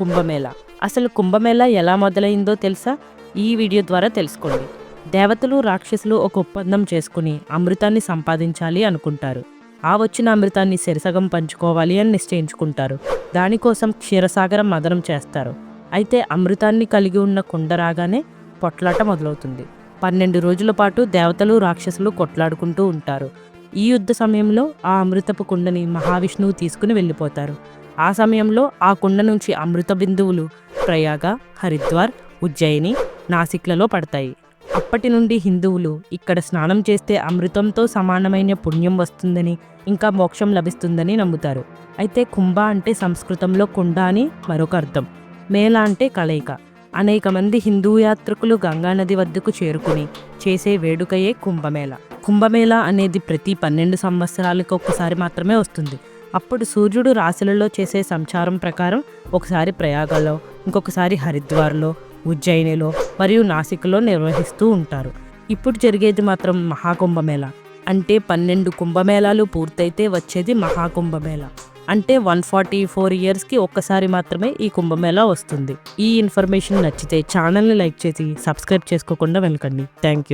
కుంభమేళ. అసలు కుంభమేళ ఎలా మొదలైందో తెలుసా? ఈ వీడియో ద్వారా తెలుసుకోండి. దేవతలు రాక్షసులు ఒక ఒప్పందం చేసుకుని అమృతాన్ని సంపాదించాలి అనుకుంటారు. ఆ వచ్చిన అమృతాన్ని సిరసగం పంచుకోవాలి అని నిశ్చయించుకుంటారు. దానికోసం క్షీరసాగరం మదనం చేస్తారు. అయితే అమృతాన్ని కలిగి ఉన్న కుండ రాగానే పొట్లాట మొదలవుతుంది. పన్నెండు రోజుల పాటు దేవతలు రాక్షసులు కొట్లాడుకుంటూ ఉంటారు. ఈ యుద్ధ సమయంలో ఆ అమృతపు కుండని మహావిష్ణువు తీసుకుని వెళ్ళిపోతారు. ఆ సమయంలో ఆ కుండ నుంచి అమృత బిందువులు ప్రయాగ హరిద్వార్ ఉజ్జయిని నాసిక్లలో పడతాయి. అప్పటి నుండి హిందువులు ఇక్కడ స్నానం చేస్తే అమృతంతో సమానమైన పుణ్యం వస్తుందని ఇంకా మోక్షం లభిస్తుందని నమ్ముతారు. అయితే కుంభ అంటే సంస్కృతంలో కుండ అని మరొక అర్థం. మేళ అంటే కలయిక. అనేక మంది హిందూ యాత్రికులు గంగానది వద్దకు చేరుకుని చేసే వేడుకయే కుంభమేళ. కుంభమేళ అనేది ప్రతి పన్నెండు సంవత్సరాలకు ఒక్కసారి మాత్రమే వస్తుంది. అప్పుడు సూర్యుడు రాశులలో చేసే సంచారం ప్రకారం ఒకసారి ప్రయాగలో ఇంకొకసారి హరిద్వార్లో ఉజ్జయినిలో మరియు నాసిక్లో నిర్వహిస్తూ ఉంటారు. ఇప్పుడు జరిగేది మాత్రం మహాకుంభమేళ. అంటే పన్నెండు కుంభమేళాలు పూర్తయితే వచ్చేది మహాకుంభమేళ. అంటే వన్ ఫార్టీ ఫోర్ ఇయర్స్కి ఒక్కసారి మాత్రమే ఈ కుంభమేళా వస్తుంది. ఈ ఇన్ఫర్మేషన్ నచ్చితే ఛానల్ని లైక్ చేసి సబ్స్క్రైబ్ చేసుకోకుండా వెళ్ళకండి. Thank you